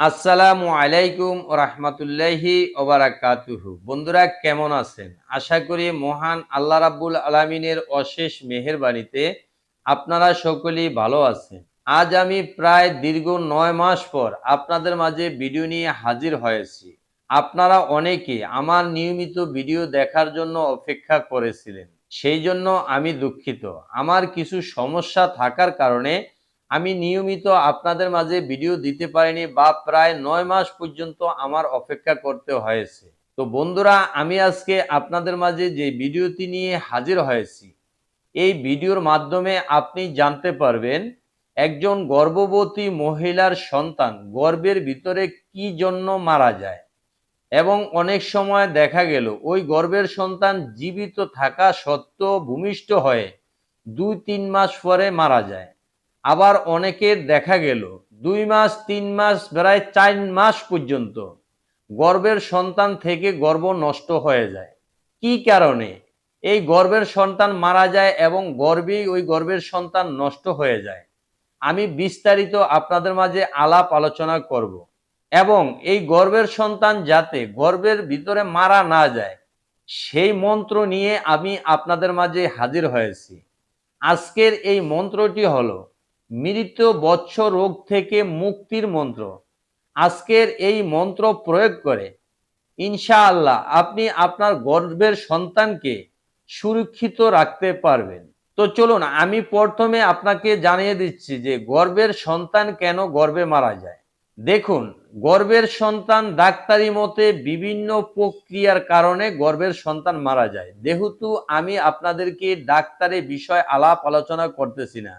আসসালামু আলাইকুম রহমতুল্লাহি ওবারাকাতুহু বন্ধুরা, কেমন আছেন? আশা করি মহান আল্লাহ রাব্বুল আলমিনের অশেষ মেহেরবানিতে আপনারা সকলেই ভালো আছেন। আজ আমি প্রায় দীর্ঘ নয় মাস পর আপনাদের মাঝে ভিডিও নিয়ে হাজির হয়েছি। আপনারা অনেকে আমার নিয়মিত ভিডিও দেখার জন্য অপেক্ষা করেছিলেন। সেই জন্য আমি দুঃখিত। আমার কিছু সমস্যা থাকার কারণে আমি নিয়মিত আপনাদের মাঝে ভিডিও দিতে পারিনি বা প্রায় নয় মাস পর্যন্ত আমার অপেক্ষা করতে হয়েছে। তো বন্ধুরা, আমি আজকে আপনাদের মাঝে যে ভিডিওটি নিয়ে হাজির হয়েছি, এই ভিডিওর মাধ্যমে আপনি জানতে পারবেন একজন গর্ভবতী মহিলার সন্তান গর্ভের ভিতরে কি জন্য মারা যায়। এবং অনেক সময় দেখা গেল, ওই গর্ভের সন্তান জীবিত থাকা সত্ত্বেও ভূমিষ্ঠ হয়ে দুই তিন মাস পরে মারা যায়। আবার অনেকের দেখা গেল, দুই মাস, তিন মাস, প্রায় চার মাস পর্যন্ত গর্বের সন্তান থেকে গর্ব নষ্ট হয়ে যায়। কি কারণে? এই গর্বের সন্তান মারা যায় এবং গর্বেই ওই গর্বের সন্তান নষ্ট হয়ে যায়। আমি বিস্তারিত আপনাদের মাঝে আলাপ আলোচনা করব এবং এই গর্বের সন্তান যাতে গর্বের ভিতরে মারা না যায়, সেই মন্ত্র নিয়ে আমি আপনাদের মাঝে হাজির হয়েছি। আজকের এই মন্ত্রটি হলো মৃত বৎস রোগ থেকে মুক্তির মন্ত্র। আজকের এই মন্ত্র প্রয়োগ করে, ইনশাআল্লাহ আপনি আপনার গর্ভের সন্তানকে সুরক্ষিত রাখতে পারবেন। তো চলুন, আমি প্রথমে আপনাকে জানিয়ে দিচ্ছি যে গর্ভের সন্তান কেন গর্ভে মারা যায়। দেখুন, গর্ভের সন্তান ডাক্তারি মতে বিভিন্ন প্রক্রিয়ার কারণে গর্বের সন্তান মারা যায়। যেহেতু আমি আপনাদেরকে ডাক্তারের বিষয় আলাপ আলোচনা করতেছি না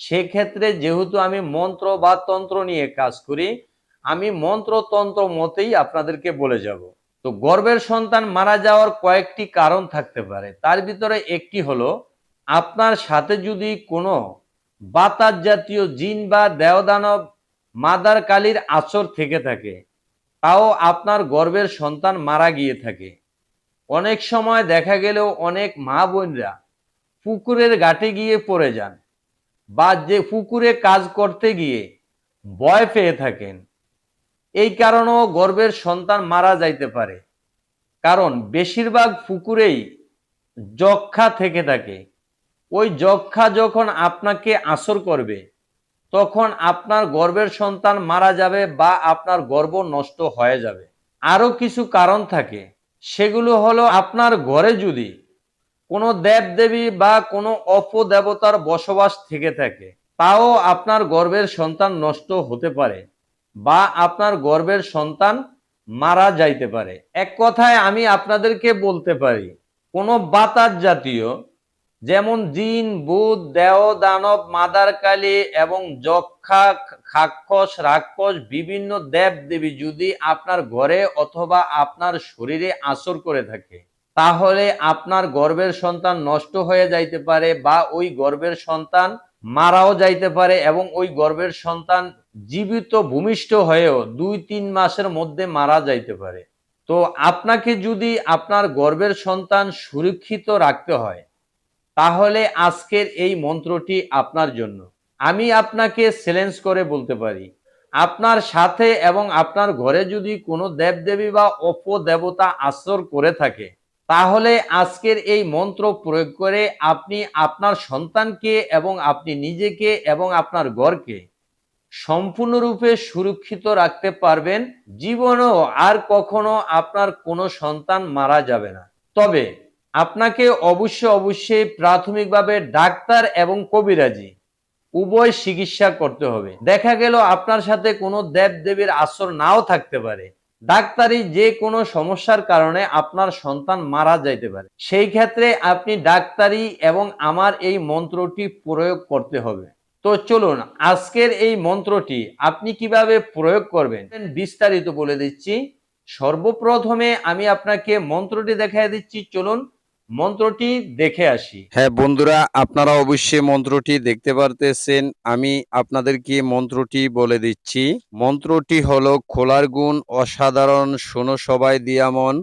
সেক্ষেত্রে যেহেতু আমি মন্ত্র বা তন্ত্র নিয়ে কাজ করি, আমি মন্ত্র তন্ত্র মতেই আপনাদেরকে বলে যাব। তো গর্বের সন্তান মারা যাওয়ার কয়েকটি কারণ থাকতে পারে। তার ভিতরে একটি হলো, আপনার সাথে যদি কোনো বাতাস জাতীয় জিন বা দেওদানব মাদার কালীর আচর থেকে থাকে, তাও আপনার গর্বের সন্তান মারা গিয়ে থাকে। অনেক সময় দেখা গেলেও অনেক মা বোনরা পুকুরের ঘাটে গিয়ে পড়ে যান। বা যে পুকুরে কাজ করতে গিয়ে ভয় পেয়ে থাকেন। এই কারণেও গর্ভের সন্তান মারা যাইতে পারে। কারণ বেশিরভাগ পুকুরেই যক্ষা থেকে থাকে। ওই যক্ষা যখন আপনাকে আসর করবে, তখন আপনার গর্ভের সন্তান মারা যাবে বা আপনার গর্ভ নষ্ট হয়ে যাবে। আরও কিছু কারণ থাকে। সেগুলো হলো আপনার ঘরে যদি কোনো দেব দেবী বা কোনো অপদেবতার বসবাস থেকে থাকে, তাও আপনার গর্ভের সন্তান নষ্ট হতে পারে বা আপনার গর্ভের সন্তান মারা যাইতে পারে। এক কথায় আমি আপনাদেরকে বলতে পারি, কোনো বাতাস জাতীয়, যেমন জিন, বুধ দেও দানব, মাদার কালী এবং যক্ষা, খাক্ষস, রাক্ষস, বিভিন্ন দেব দেবী যদি আপনার ঘরে অথবা আপনার শরীরে আসর করে থাকে তাহলে আপনার গর্বের সন্তান নষ্ট হয়ে যাইতে পারে বা ওই গর্বের সন্তান মারাও যাইতে পারে এবং ওই গর্বের সন্তান জীবিত ভূমিষ্ঠ হয়েও দুই, তিন মাসের মধ্যে মারা যাইতে পারে। তো আপনাকে যদি আপনার গর্বের সন্তান সুরক্ষিত রাখতে হয়, তাহলে আজকের এই মন্ত্রটি আপনার জন্য। আমি আপনাকে চ্যালেঞ্জ করে বলতে পারি, আপনার সাথে এবং আপনার ঘরে যদি কোনো দেবদেবী বা অপদেবতা আশ্রয় করে থাকে তাহলে আজকের এই মন্ত্র প্রয়োগ করে আপনি আপনার সন্তানকে এবং আপনি নিজেকে এবং আপনার ঘরকে সম্পূর্ণরূপে সুরক্ষিত রাখতে পারবেন। জীবনেও আর কখনো আপনার কোনো সন্তান মারা যাবে না। তবে আপনাকে অবশ্য অবশ্যই প্রাথমিকভাবে ডাক্তার এবং কবিরাজি উভয় চিকিৎসা করতে হবে। দেখা গেল আপনার সাথে কোনো দেব দেবীর আসর নাও থাকতে পারে। ডাক্তারি যে কোনো সমস্যার কারণে আপনার সন্তান মারা যাইতে পারে। সেই ক্ষেত্রে আপনি ডাক্তারি এবং আমার এই মন্ত্রটি প্রয়োগ করতে হবে। তো চলুন, আজকের এই মন্ত্রটি আপনি কীভাবে প্রয়োগ করবেন বিস্তারিত বলে দিচ্ছি। সর্বপ্রথমে আমি আপনাকে মন্ত্রটি দেখাই দিচ্ছি। চলুন মন্ত্রটি দেখে আসি। হ্যাঁ বন্ধুরা, আপনারা অবশ্যই মন্ত্রটি দেখতে পারতেছেন। আমি আপনাদেরকে মন্ত্রটি বলে দিচ্ছি। মন্ত্রটি হলো, খোলার গুণ অসাধারণ, শোনো সবাই দিয়ামন।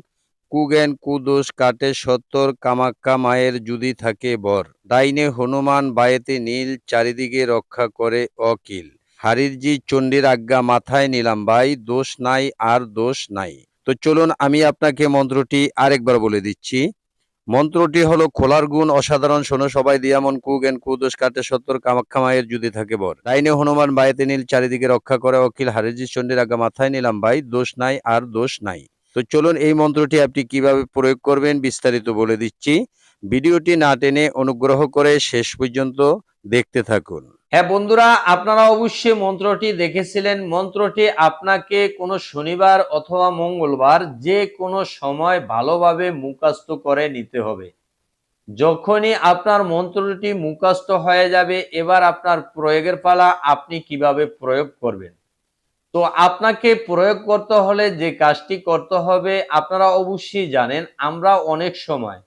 কুগেন কুদোষ কাটে সত্তর, কামাক্কা মায়ের যদি থাকে বর। ডাইনে হনুমান, বায়েতে নীল, চারিদিকে রক্ষা করে অকিল। হারিরজি চণ্ডীর আজ্ঞা, মাথায় নিলাম ভাই, দোষ নাই আর দোষ নাই। তো চলুন আমি আপনাকে মন্ত্রটি আরেকবার বলে দিচ্ছি। মন্ত্রটি হলো, খোলার গুণ অসাধারণ, শোনো সবাই দিয়ামন কুগেন কুদোষ কাটে সত্তর কামাখ্যা মায়ের যদি থাকে বর। ডাইনে হনুমান বাইতে নীল, চারিদিকে রক্ষা করে, অখিল হারিজি, চণ্ডীর আগে মাথায় নিলাম, ভাই, দোষ নাই আর দোষ নাই। তো চলুন এই মন্ত্রটি আপনি কীভাবে প্রয়োগ করবেন, বিস্তারিত বলে দিচ্ছি। ভিডিওটি না টেনে অনুগ্রহ করে শেষ পর্যন্ত দেখতে থাকুন। হ্যাঁ বন্ধুরা, আপনারা অবশ্যই মন্ত্রটি দেখেছিলেন। মন্ত্রটি আপনাকে কোনো শনিবার অথবা মঙ্গলবার যে কোনো সময় ভালোভাবে মুখস্থ করে নিতে হবে। যখনই আপনার মন্ত্রটি মুখস্থ হয়ে যাবে, এবার আপনার প্রয়োগের পালা আপনি কীভাবে প্রয়োগ করবেন? তো আপনাকে প্রয়োগ করতে হলে যে কাজটি করতে হবে, আপনারা অবশ্যই জানেন, আমরা অনেক সময়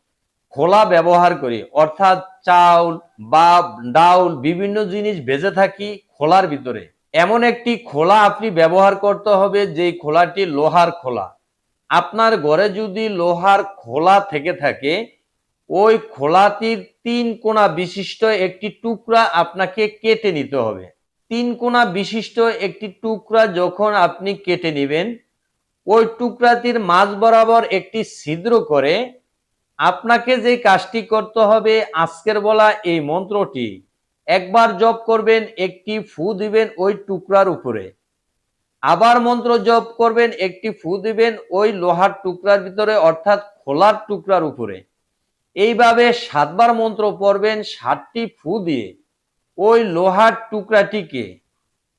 খোলা ব্যবহার করি। অর্থাৎ চাউল বা ডাউল বিভিন্ন জিনিস ভেজে থাকি খোলার ভিতরে। এমন একটি খোলা আপনি ব্যবহার করতে হবে যে খোলাটি লোহার খোলা। আপনার ঘরে যদি লোহার খোলা থেকে থাকে, ওই খোলাটির তিন কোণা বিশিষ্ট একটি টুকরা আপনাকে কেটে নিতে হবে। তিন কোণা বিশিষ্ট একটি টুকরা যখন আপনি কেটে নেবেন, ওই টুকরাটির মাঝ বরাবর একটি ছিদ্র করে আপনাকে যে কাজটি করতে হবে আজকের বলা এই মন্ত্রটি, একবার জপ করবেন, একটি ফু দিবেন ওই টুকরার উপরে। আবার মন্ত্র জপ করবেন, একটি ফু দিবেন ওই লোহার টুকরার ভিতরে, অর্থাৎ খোলার টুকরার উপরে। এইভাবে সাতবার মন্ত্র পড়বেন ষাটটি ফু দিয়ে ওই লোহার টুকরাটিকে,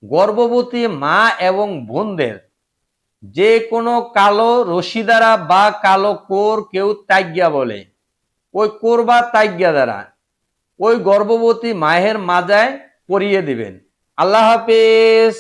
গর্ভবতী মা এবং বোনদের যে কোনো কালো রশি দ্বারা বা কালো কোর কেউ তাইজ্ঞা বলে। ওই কোর বা তাইজ্ঞা দ্বারা। ওই গর্ভবতী মায়ের মাজায় পরিয়ে দিবেন। আল্লাহ হাফেজ।